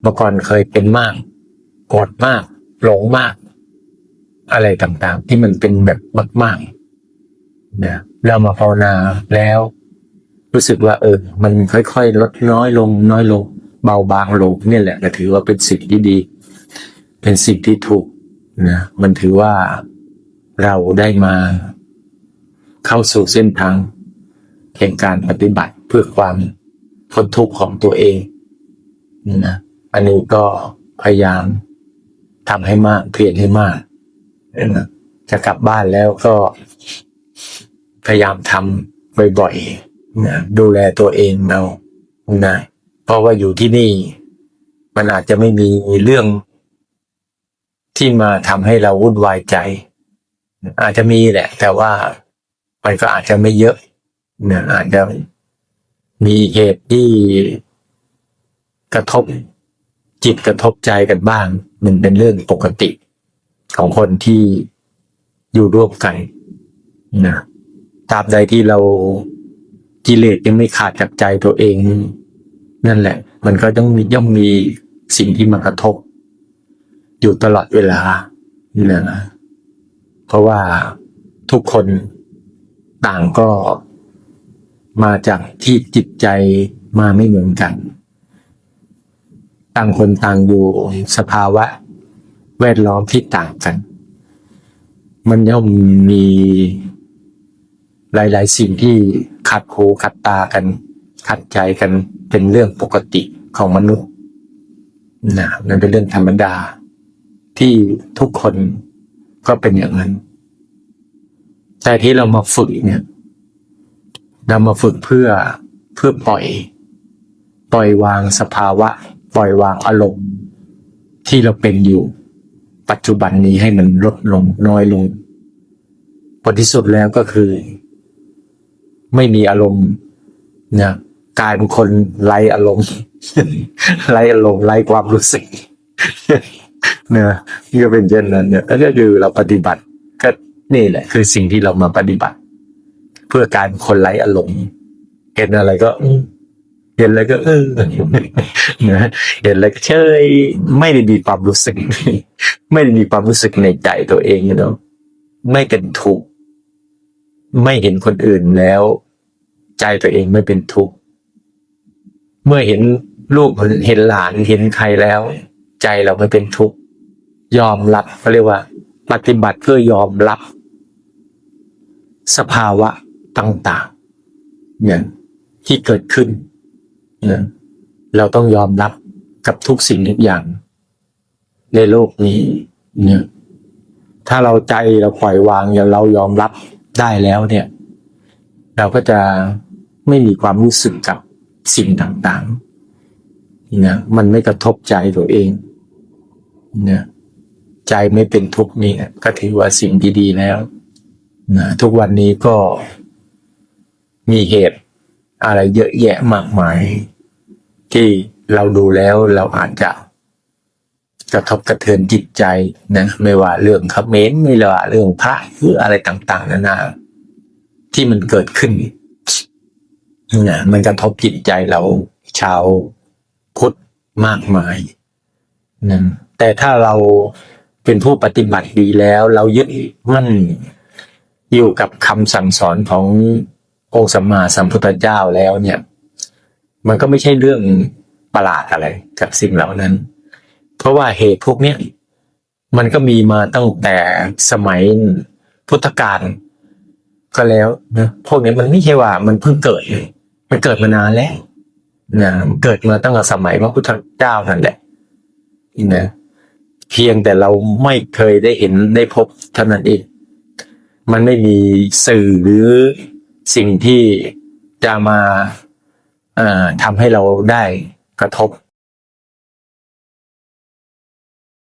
เมื่อก่อนเคยเป็นมากโกรธมาก หลงมาก อะไรต่างๆ ที่มันเป็นแบบมากๆเนี่ยเรามาภาวนาแล้ว รู้สึกว่า เออ มันค่อยๆลดน้อยลง น้อยลง เบาบางลงเนี่ยแหละก็ถือว่าเป็นสิ่งที่ดี เป็นสิ่งที่ถูกนะมันถือว่าเราได้มา เข้าสู่เส้นทางแห่งการปฏิบัติเพื่อความพ้นทุกข์ของตัวเองนะ อันนี้ก็พยายามทำให้มาก เพียรให้มากนะจะกลับบ้านแล้วก็พยายามทำบ่อยๆนะดูแลตัวเองเอานะเพราะว่าอยู่ที่นี่ มันอาจจะไม่มีเรื่องที่มาทำให้เราวุ่นวายใจ อาจจะมีแหละ แต่ว่ามันก็อาจจะไม่เยอะนะอาจจะมีเหตุที่กระทบ จิตกระทบใจกันบ้าง มันเป็นเรื่องปกติของคนที่อยู่ร่วมกันนะตราบใดที่เรากิเลสยังไม่ขาดจากใจตัวเอง นั่นแหละ มันก็ต้องมีย่อมมีสิ่งที่มากระทบ อยู่ตลอดเวลานะเพราะว่าทุกคนต่างก็มาจากที่จิตใจมาไม่เหมือนกัน ต่างคนต่างอยู่สภาวะ แวดล้อมที่ต่างกัน มันย่อมมีหลาย ๆ สิ่งที่ขัดหูขัดตากัน ขัดใจกันเป็นเรื่องปกติของมนุษย์นะนั่นเป็นเรื่องธรรมดา ที่ทุกคนก็เป็นอย่างนั้น แต่ที่เรามาฝึกเนี่ยเรามาฝึกเพื่อเพื่อปล่อย ปล่อยวางสภาวะ ปล่อยวางอารมณ์ที่เราเป็นอยู่ ปัจจุบันนี้ให้มันลดลงน้อยลงผลที่สุดแล้วก็คือ ไม่มีอารมณ์นะกลายเป็นคนไร้อารมณ์ไร้อารมณ์ไร้ความรู้สึกเนี่ยนี่ก็เป็นเช่นนั้นเนี่ยแล้วก็คือเราปฏิบัติ ก็นี่แหละ คือสิ่งที่เรามาปฏิบัติ เพื่อการคนไร้อารมณ์เห็นอะไรก็ เห็นอะไรก็เออนะเห็นอะไรก็เฉยไม่ได้มีความรู้สึก ไม่ได้มีความรู้สึกในใจตัวเองเนาะไม่เป็นทุกข์ไม่เห็นคนอื่นแล้ว ใจตัวเองไม่เป็นทุกข์เมื่อเห็นลูกเห็นหลานเห็นใครแล้ว ใจเราไม่เป็นทุกข์ยอมรับเขาเรียกว่า ปฏิบัติเพื่อยอมรับ สภาวะต่างๆเนี่ยที่เกิดขึ้นนะ เราต้องยอมรับกับทุกสิ่งทุกอย่าง ในโลกนี้เนี่ยถ้าเราใจเราปล่อยวางอย่างเรายอมรับได้แล้วเนี่ย เราก็จะไม่มีความรู้สึกกับสิ่งต่างๆนะมันไม่กระทบใจตัวเองเนี่ยใจไม่เป็นทุกข์นี่ก็ถือว่าสิ่งที่ดีแล้วนะทุกวันนี้ก็มีเหตุ อะไรเยอะแยะมากมาย ที่เราดูแล้วเราอาจจะกระทบกระเทือนจิตใจนะไม่ว่าเรื่องคอมเขมรไม่ว่าเรื่องพระหรืออะไรต่าง ๆนานาที่มันเกิดขึ้นนะมันกระทบจิตใจเราชาวพุทธมากมายนะแต่ถ้าเราเป็นผู้ปฏิบัติดีแล้ว เรายึดมั่นอยู่กับคำสั่งสอนของ องค์สัมมาสัมพุทธเจ้าแล้วเนี่ย มันก็ไม่ใช่เรื่องประหลาดอะไรกับสิ่งเหล่านั้น เพราะว่าเหตุพวกเนี้ยมันก็มีมาตั้งแต่สมัยพุทธกาลก็แล้วนะพวกนี้มันไม่ใช่ว่ามันเพิ่งเกิดเลยมันเกิดมานานแล้วนะเกิดมาตั้งแต่สมัยพระพุทธเจ้านั่นแหละนะเพียงแต่เราไม่เคยได้เห็นได้พบเท่านั้นเอง มันไม่มีสื่อหรือ สิ่งที่จะมาทำให้เราได้กระทบ